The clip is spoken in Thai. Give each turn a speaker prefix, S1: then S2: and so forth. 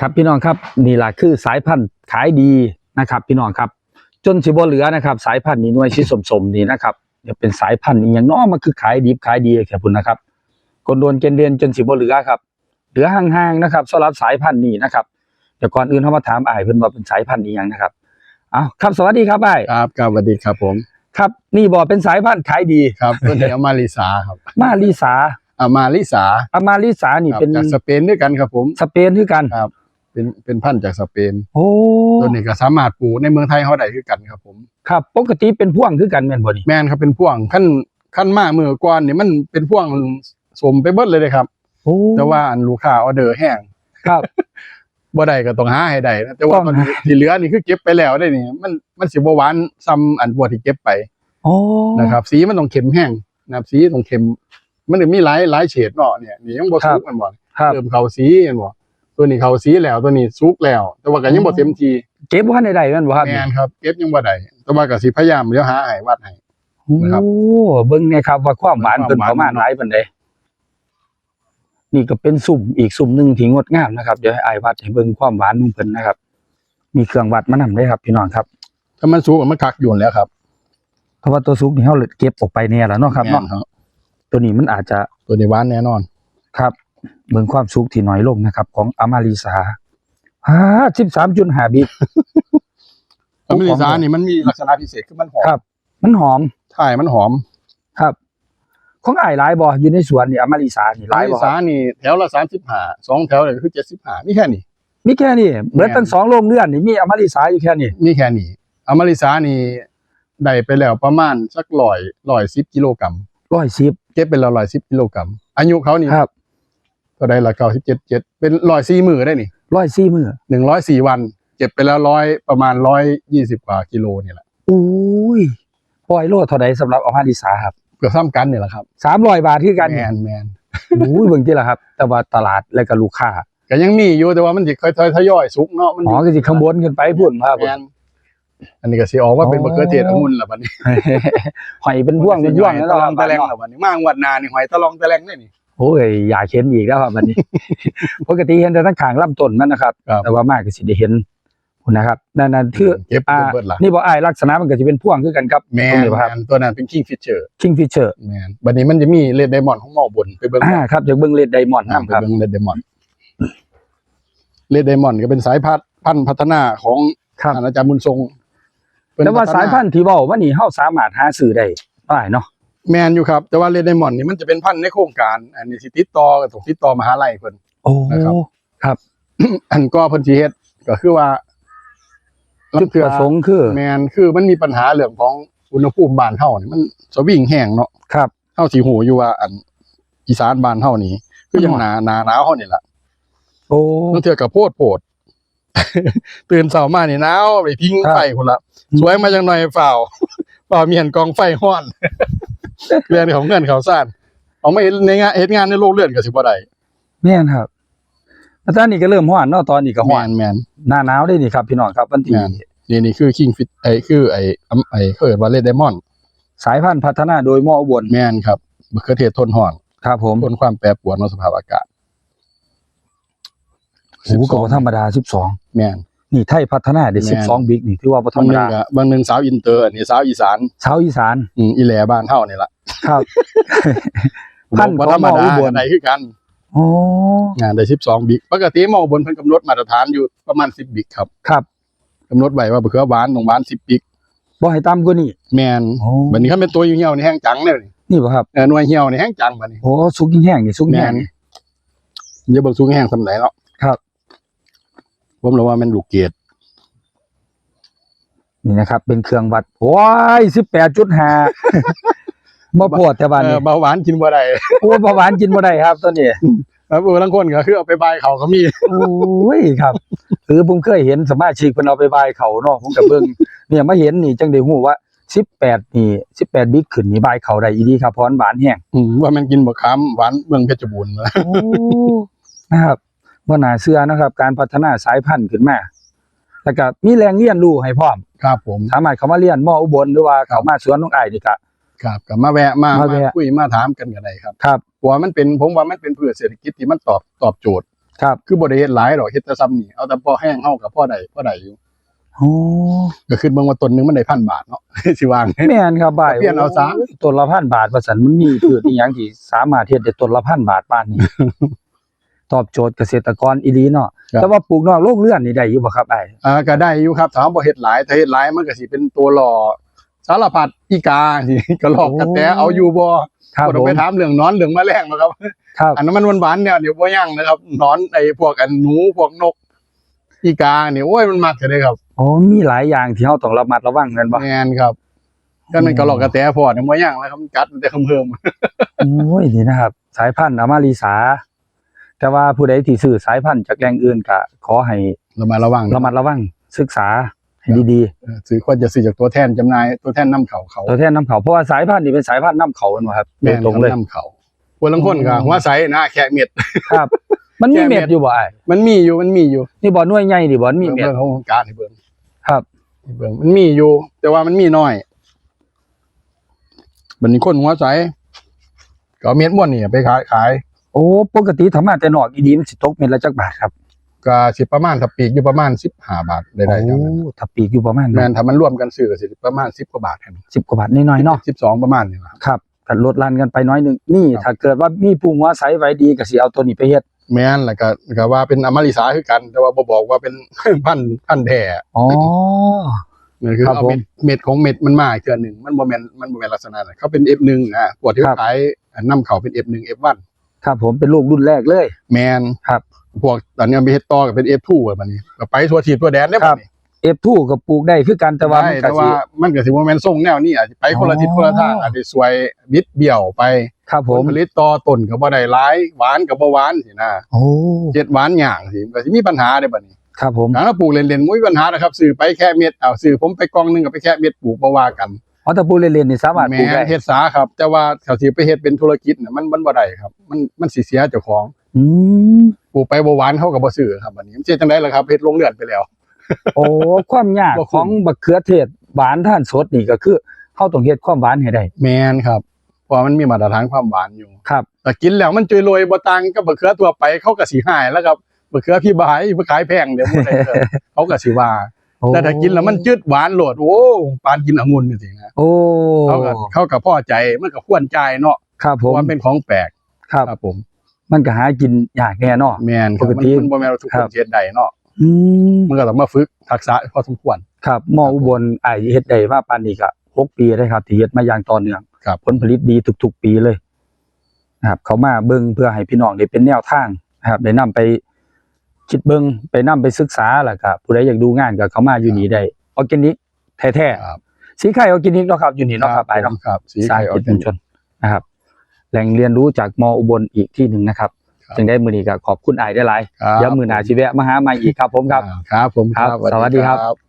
S1: ครับพี่น้องครับนี่แหละคือสายพันธุ์ขายดีนะครับ พี่น้องครับ จนสิบ่เหลือนะครับ สายพันธุ์นี้หน่วยชิสมๆนี่นะครับเดี๋ยวเป็นสายพันธุ์อีหยังเน้อมันคือขายดีขายดีแค่พุ่นนะครับกนโดนเกณฑ์เรียนจนสิบ่เหลือครับ เหลือห่างๆนะครับสำหรับสายพันธุ์นี้นะครับเดี๋ยวก่อนอื่นเขามาถามอ้ายเพิ่นว่าเป็นสายพันธุ์อีหยังนะครับเอาครับสวัสดีครับอ้าย
S2: ครับครับสวัสดีครับผม
S1: ครับนี่บ่เป็นสายพันธุ์ขายดี
S2: ครับเพื่อนเอามาริสาครับ
S1: มาลิสา
S2: อามาริสา
S1: อามาลิสานี่
S2: ครับ
S1: เป็น
S2: จากสเปนด้วยกันครับผม
S1: สเปนคือกัน
S2: ครับ เป็นเป็นพันธุ์จากสเปน
S1: โอ้
S2: ตัวนี้ก็สามารถปลูกในเมืองไทยเขาได้คือกันครับ ผม
S1: ครับ ปกติเป็นพ่วงคือกันแม่นบ่นี่
S2: แม่นครับเป็นพ่วงขั้นขั้นมาเมื่อก่อนนี่มันเป็นพ่วงสมไปเบิดเลยเลยครับ
S1: โอ้
S2: แต่ว่าอันลูกค้าออเดอร์แห้ง
S1: ครับ
S2: บ่ได้ก็ต้องหาให้ได้นะแต่ว่า
S1: ต้อง
S2: ตอน
S1: หา
S2: ที่เหลือนี่คือเก็บไปแล้วได้นี่มันมันสิบ่หวานซ้ำอันบัวที่เก็บไป
S1: โอ้
S2: นะครับ สีมันต้องเข้มแห้งนะครับสีต้องเข้มมันจะมีหลายหลายเฉดเนาะเนี่ยนี่ยังบ่สุกมันบ่
S1: ครับ
S2: เริ่มเข้าสีเห็นบ่ ตัวนี้เข้าสีแล้วตัวนี้สุกแล้ว แต่ว่าก็ยังบ่เต็มที
S1: เก็บว่าในใดแม่นบ่ครับ
S2: แม่นครับเก็บยังบ่ได้แต่ว่าก็สิพยายามเดี๋ยวหาให้วัดให้นะครับ
S1: โอ้เบิ่งเนี่ยครับว่าความหวาน
S2: ความ
S1: เพิ่น
S2: หวาน
S1: ประมาณหลายปานใดนี่ก็เป็นสุ่มอีกสุ่มหนึงที่งดงามนะครับเดี๋ยวให้อายวัดให้เบิ่งความหวานของเพิ่นนะครับ มีเครื่องวัดมานำได้ครับ พี่น้องครับ
S2: ถ้ามันสุกมันคักอยู่แล้วครับ
S1: เพราะว่าตัวสุกนี่เฮาเก็บออกไปแน่แล้วเนาะครับ
S2: แม่
S1: เนาะ
S2: นครับ
S1: ตัวนี้มันอาจจะ
S2: ตัวนี้หวานแน่นอน
S1: ครับ เบิ่งความสุกที่น้อยลงนะครับ ของอามาริสาฮ่า13.5บิต
S2: อเมริกานี่มันมีลักษณะพิเศษคือมันหอม
S1: ครับ มันหอม
S2: ถ่ายมันหอม
S1: ครับ ของอ้ายหลายบ่อยู่ในสวนนี่อามาริสานี่ห
S2: อ
S1: ลาย
S2: เมริ
S1: บ่ค
S2: กา
S1: รับ
S2: นี่แถวละ35สองแถวเลยคือ75มีแค่นี้
S1: มีแค่นี้เหมือน
S2: แม่น
S1: ตั้งสองโรงเรือนนี่มีอามาริสาอยู่แค่นี้
S2: มีแค่นี้อเมริกานี่ได้ไปแล้วประมาณสัก100 110กิโลกรัม
S1: 110
S2: เก็บไปแล้ว110กิโลกรัมอายุเขานี่
S1: ครับ
S2: ก็ได้ละ97 7เป็น104มื้อได้นี่
S1: 104มื้อ
S2: หนึ่งร้อยสี่วัน เก็บไปแล้วร้อยประมาณร้อยยี่สิบกว่ากิโลนี่แหละ
S1: อุ้ยปล่อยโลเท่าใดสำหรับอามาริสาครับ
S2: เกือบซ้ำกันเนี่ยแหละครับ
S1: 300บาทคือกัน
S2: แมนแมน
S1: อุ้ยเบิ่งที่ละครับ แต่ว่าตลาดและก็ลูกค้า
S2: ก็ยังมีอยู่แต่ว่ามันจะค่อยๆทยอยสุกเนาะมัน
S1: อ๋อก็สิข้างบนขึ้นไปพุ่นครับ
S2: แมนอันนี้ก็สิออกว่าเป็น
S1: อ๋อ
S2: มะเขือเทศองุ่นละบัดนี้
S1: หอยเป็นพ่วงเป็นพ่วง
S2: ห
S1: แล้
S2: อ
S1: วย
S2: ตะลองตะแลง
S1: ค
S2: ละ
S1: รับ
S2: บัดนี้มางวดหนานี่หอยตะลองตะแลงนี่นี่
S1: โอ้ยอยากเห็นอีกแล้วครับวันนี้ ปกติเห็นแต่ทั้งข้างลำต้นมันนะครับ
S2: ครับ
S1: แต่ว่ามากก็สิได้เห็นพุ่นนะครับนั่นนั่นคือ
S2: เก็บ
S1: อ่า
S2: เบิดละ
S1: นี่บ่อ้ายลักษณะมันก็สิเป็นพ่วงคือกันครับ
S2: แม
S1: ตรง
S2: น
S1: นี้บ่ครับ
S2: แม่นตัวนั้นเป็น king fisher
S1: King Fisher
S2: แมนบัดนี้มันจะมีเลดไดมอนด์ของหม้อบนไปเบิ่ง
S1: อ่าครับจากเบิ่งเลดไดมอนด์
S2: อ่า
S1: นํ
S2: ไป
S1: ครับ
S2: เบิ่งเลดไดมอนด์เลดไดมอนด์ก็เป็นสายพันธุ์พันธุ์พัฒนาของ
S1: ครับ
S2: อาจารย์บุญทรงเพิ่น
S1: แต่ว่า
S2: พัฒ
S1: สายพันธุ์ที่เว้าว่านี่เฮาสามารถหาซื้อได้ได้เนาะ
S2: แมนอยู่ครับ แต่ว่าเลดไดมอนด์นี่มันจะเป็นพันธุ์ในโครงการ อันนี้สิติดต่อกับถูกติดต่อมหาลัยเพิ่น
S1: โอ้
S2: นะครับอันก็เพิ่นสิเฮ็ดก็คือว่า
S1: จุดประสงค์คือ
S2: แมนคือมันมีปัญหาเรื่องของอุณหภูมิบ้านเฮานี่มันสวิงแห้งเนาะ
S1: ครับ
S2: เฮาสิหูอยู่ว่าอันอีสานบ้านเฮานี่คือยังหนาหนาหนาวเฮานี่ล่ะ
S1: โอ้
S2: บางเทื่อก็โพดโพดตื่นเช้ามานี่หนาวไปพิง
S1: ครับ
S2: ไฟพุ่นละ
S1: อืม
S2: สวยมาจังหน่อยฝ่าวฝ่าวมีเห็นกองไฟฮ้อน เรื่องของเงินเขาซ่านเอามาเฮ็ดในงานเฮ็ดงานในโรงเรือนก็สิบ่ได้
S1: แม่นครับอาจารย์นี่ก็เริ่มฮ้อนเนาะตอนนี้ก็ฮ้
S2: แม
S1: อน
S2: นแมน
S1: หน้าหนาวได้นี่ครับพี่น้องครับวันที่
S2: แม่นนี่นี่คือคิงฟิตไอ้คือไอ้อำไอ้เขาเรียกว่าเลดไดมอนด์
S1: สายพันธุ์พัฒนาโดยมออุบล
S2: แมนครับมะเขือเทศทนห่อน
S1: ครับผม
S2: ทนความแปรปรวนของสภาพอากาศ
S1: โอ้ก็บ่ธรรมดา12
S2: แมน
S1: นี่ไทยพัฒนาได้
S2: แม่น
S1: 12บิ๊กนี่ถือว่าบ่ธร
S2: บาง
S1: รม
S2: หนึง
S1: ดา
S2: ก็บางหนึงสาวอินเตอร์อันนี้สาวอีสาน
S1: ชาวอีสาน
S2: อืมอีแหลบ้านเฮานี่ล่ะ
S1: ครับ พันธุ์
S2: บ่
S1: ของ
S2: ธรรม
S1: หม้อ
S2: ดา
S1: อุบล
S2: ไหนคือกัน
S1: โอ้
S2: งานได้12บิ๊กปกติหมอบนเพิ่นกำหนดมาตรฐานอยู่ประมาณ 10บิ๊กครับ
S1: ครับ
S2: กำหนดไว้ว่าบะเขือหวานต้องหวาน10บิ๊ก
S1: บ่ให้ต่ำกว่านี้
S2: แมน
S1: โอ้
S2: บัดนี้คันเป็นตัวเหี่ยวๆนี่แห้งจังเลยนี่
S1: นี่บ่ครับ
S2: เออหน่วยเหี่ยวนี่แห้งจังบัดนี้
S1: โอ้สุกแห้งๆนี่สุก
S2: แม
S1: แห้ง
S2: นอย่าเบิ่งสูงแห้งสำไหนเนาะ
S1: ครับ
S2: ผมรู้ว่ามันลูกเกด
S1: นี่นะครับ เป็นเครื่องวัดโอ้ย18.5บ่โพดแต่ว่า
S2: เอ
S1: นี่
S2: อเบาหวานกินบ่ได้
S1: โอ้เบาหวานกินบ่ได้ครับตัวนี้
S2: ครับเออบางคนก็คือเอาไปบายเขาก็มี
S1: โอ้ยครับคือผมเคยเห็นสมาชิกเพิ่นเอาไปบายเขาเนาะผมก็เบิ่งเนี่ยมาเห็นนี่จังได้ฮู้ว่า18นี่18บิ๊กขึ้นนี่บายเขาได้อีดีครับเพราะมันหวานแห้ง
S2: อืมว่ามันกินบะคามหวานเมืองเพชรบูรณ์มา
S1: โอ้นะครับ บ่น่าเชื่อนะครับ การพัฒนาสายพันธุ์ขึ้นมาแล้วก็มีแรงเรียนรู้ให้พร้อม
S2: ครับผม
S1: สามารถเข้ามาเรียนมออุบลหรือว่าเข้ามาสวนน้องอ้ายนี่ก็
S2: ครับก็มาแวะมา
S1: มา
S2: มา
S1: แวะ
S2: คุยมาถามกันก็ได้ครับ
S1: ครับ
S2: เพราะว่ามันเป็นผมว่ามันเป็นพืชเศรษฐกิจที่มันตอบตอบโจทย์
S1: ครับ
S2: คือบ่ได้เฮ็ดหลายดอกเฮ็ดแต่ซ้ำนี่เอาแต่พอแห้งเฮากับพ่อใดพ่อใดอยู่
S1: โอ้
S2: ก็ขึ้นเบิ่งว่าต้นหนึงมันได้พันบาทเนาะ สิวาง
S1: แม่นครับบ่าย
S2: เปลี่ยนเอาซะ
S1: โต้นละพันบาทว่าซั่นมันมีพืชอีหยังที่สามารถเฮ็ดได้ต้นละพันบาทปานนี้ ตอบโจทย์เกษตรกรอีหลีเนาะ
S2: ครับ
S1: แต่ว่าปลูกนอกโรงเรือนนี่ได้อยู่บ่ครับไอ้
S2: อ่าก็ได้อยู่ครับถามบ่เฮ็ดหลายถ้าเฮ็ดหลายมันก็สิเป็นตัวหล่อสารพัดอีกาสิก็หลอกกระแตเอาอยู่บ่
S1: ครับ
S2: บ่ต้
S1: ผ
S2: อง
S1: ม
S2: ไปถามเรื่องหนอนเรื่องแมลงนะครับ
S1: ครับ
S2: อันนั้นมันหวานๆเนี่ยเดี๋ยวบ่ยั่งนะครับหนอนไอ้พวกอันหนูพวกนก อีกาเนี่ยโอ้ยมันมักจะได้ครับ
S1: อ๋อมีหลายอย่างที่เฮาต้องระมัดระวังแม่นบ่
S2: แม่นครับก็นั่นก็หลอกกระแตพอเนี่ยบ่ยั่งแล้วครับมันกัดมันแต่เพิ่ม
S1: โอ้ยนี่นะครับ สายพันธุ์อมาริสา แต่ว่าผู้ใดที่ซื้อสายพันธุ์จากแหล่งอื่นก็ขอให้
S2: ระมัดระวัง
S1: ระมัดระวังศึกษาให้ดี
S2: เออซื้อควรจะซื้อจากตัวแทนจำหน่ายตัวแทนนํเขาเขา
S1: ๆตัวแทนนํเขาเพราะว่าสายพันธุ์นี่เป็นสายพันธุ์นํเขาแม่นบ่ครับโด
S2: แม่
S1: ย
S2: น
S1: ตรงเลย
S2: นํเขาคนลังคนก็
S1: อืม
S2: หัวใสหน้าแค่เม็ด
S1: ครับ มันมี
S2: แค่เม็
S1: เม็
S2: ด
S1: ดอยู่บ่ไอ้
S2: มันมีอยู่มันมีอยู่
S1: นี่บ่หน่วยใหญ่นี่บ่มันมีเม็ด
S2: เบิ่งของการให้เบิ่ง
S1: ครับ
S2: ให้เบิ่งมันมีอยู่ แต่ว่ามันมีน้อยบัดนี้คนหัวใสก็เอาเม็ดม่วนนี่ไปขายขาย
S1: โอ้ปกติถ้ามาแต่นอกอีดีมันสิตกเม็ดละจักบาทครับ
S2: ก็สิประมาณถ้าปีกอยู่ประมาณ15บาทได้ได้จังนั้น
S1: โอ้ถ้าปีกอยู่ประมาณ
S2: แม่นถ้ามันรวมกันซื้อก็สิประมาณ10กว่าบาทแค่นั้น
S1: 10กว่าบาทน้อยๆเนาะ
S2: 12ประมาณนี้ครับ
S1: ครับกันลดลันกันไปน้อยหนึงนี่
S2: ครับ
S1: ถ้าเกิดว่ามีผู้หัวใสไว้ดีก็สิเอาตัวนี้ไปเฮ็ด
S2: แม่นแล้วก็ก็ว่าเป็นอมริสาคือกัน แต่ว่าบ่บอกว่าเป็นพันธุ์พันธุ์แท้
S1: อ๋อ
S2: นั่นคือ
S1: ครับ
S2: เอา
S1: ผม
S2: เม็ดเม็ดของเม็ดมันมาอีกเทื่อหนึงมันบ่แม่นมันบ่แม่นลักษณะนั้นเขาเป็น F1 อะพวกที่
S1: ครับ
S2: ขายนำเข้าเป็น F1 F1
S1: ครับผมเป็นลูกรุ่นแรกเลย
S2: แม่น
S1: ครับ
S2: พวกตอนนี้มันไปเฮ็ดต่อก็เป็น F2 อะบัดนี้ก็ไปทั่วทิศทั่วแดนได้
S1: ครั
S2: บั
S1: บ
S2: ดนี้
S1: F2 ก็ปลูกได้คือกันแต่ว่ามัน
S2: ได้
S1: ก็
S2: แต่
S1: สิ
S2: ว่ามันก็สิบ่แม่นทรงแนวนี้อาจจะไปคนละทิศ
S1: อ๋อ
S2: คนละทางอาจจะสวยบิดเบี้ยวไป
S1: ครับผ
S2: ผมลผลิตต่อต้นก็บ่ได้หลายหวานก็บ่หวานสินะ
S1: โอ้
S2: เจ็ดหวานหย่างสิก็สิมีปัญหาได้บัดนี้
S1: ครับผม
S2: ถ้าเราปลูกเล่นๆบ่มีปัญหานะครับซื้อไปแค่เม็ดเอาซื้อผมไปกองหนึงก็ไปแค่เม็ดปลูกบ่ว่ากัน
S1: อ๋อถ้าปลูกเล่นๆนี่สามารถป
S2: แม่
S1: ลูกได้
S2: เฮ็ดสาครับ แต่ว่าถ้าสิไปเฮ็ดเป็นธุรกิจน่ะมันมันบ่ได้ครับ มันมันสิเสียเจ้าของ
S1: อืม
S2: ปลูกไปบ่หวานเขาก็บ่ซื้อครับบัดนี้มันสิเฮ็ดจังได๋ล่ะครับเฮ็ดลงเรือนไปแล้ว
S1: โอ้ความยาก
S2: บ่คุ้ม
S1: ของบักเขือเทศหวานท่านสดนี่ก็คือเฮาต้องเฮ็ดความหวานให้ได้
S2: แม่นครับเพราะมันมีมาตรฐานความหวานอยู่
S1: ครับ
S2: แต่กินแล้วมันจุยโรยบ่ต่างกับมะเขือทั่วไปเขาก็สิหายแล้วครับมะเขือพี่บายบ่ขายแพงเดี๋ยวบ่ได้เด้อเขาก็สิว่า
S1: โอ้
S2: แต่ถ้ากินแล้วมันจืดหวานโหลดโอ้ปานกินองุ่นนี่สินะ
S1: โอ้
S2: เขาก็เขาก็พอใจมันก็ควรใจายเนาะ
S1: ครับ
S2: เพ
S1: ผม
S2: ราะมันเป็นของแปลก
S1: ครับ
S2: ครับผม
S1: มันก็หากินยากแน่เนาะ
S2: แม่นครับ
S1: ปกติ
S2: มันมันบ่แม่นว่าทุก
S1: ค
S2: ค
S1: รั
S2: น
S1: บ
S2: เฮ็ดได้เนาะ
S1: อืม
S2: มันก็ต้องมาฝึกทักษะพอสมควร
S1: ครับหมออุบลอ้ายเฮ็ดได้ว่าปานนี้ก็หกปีได้ครับที่เฮ็ดมาอย่างต่อเนื่อง
S2: ครับ
S1: ผลผลิตดีทุกๆปีเลยนะครับ เขามาเบิ่งเพื่อให้พี่น้องได้เป็นแนวทางนะครับได้นำไป คิดเบิ่งไปนำไปศึกษาแล้วก็ผู้ใดอยากดูงานก็เข้ามาอยู่นี่ได้ออร์แกนิกแท้
S2: ครับ
S1: ๆสีไข่ออร์แกนิกเนาะครับอยู่นี่เนาะครับไปเนาะ
S2: ครับสี
S1: สร้าง
S2: ไข่ออ
S1: จิต
S2: ร์แก
S1: ชุม
S2: นิก
S1: ชนนะครับ แหล่งเรียนรู้จากมออุบลอีกที่หนึ่งนะครับ
S2: ครับ
S1: จึงได้มือนี้ก็ขอบคุณอายได้หลาย
S2: ครับ
S1: เดี๋ยวมือหนาชีแวะมาหาใหม่อีกครับผมครับ
S2: อ่าครับผม
S1: ครับ สวัสดีครับ
S2: ครับ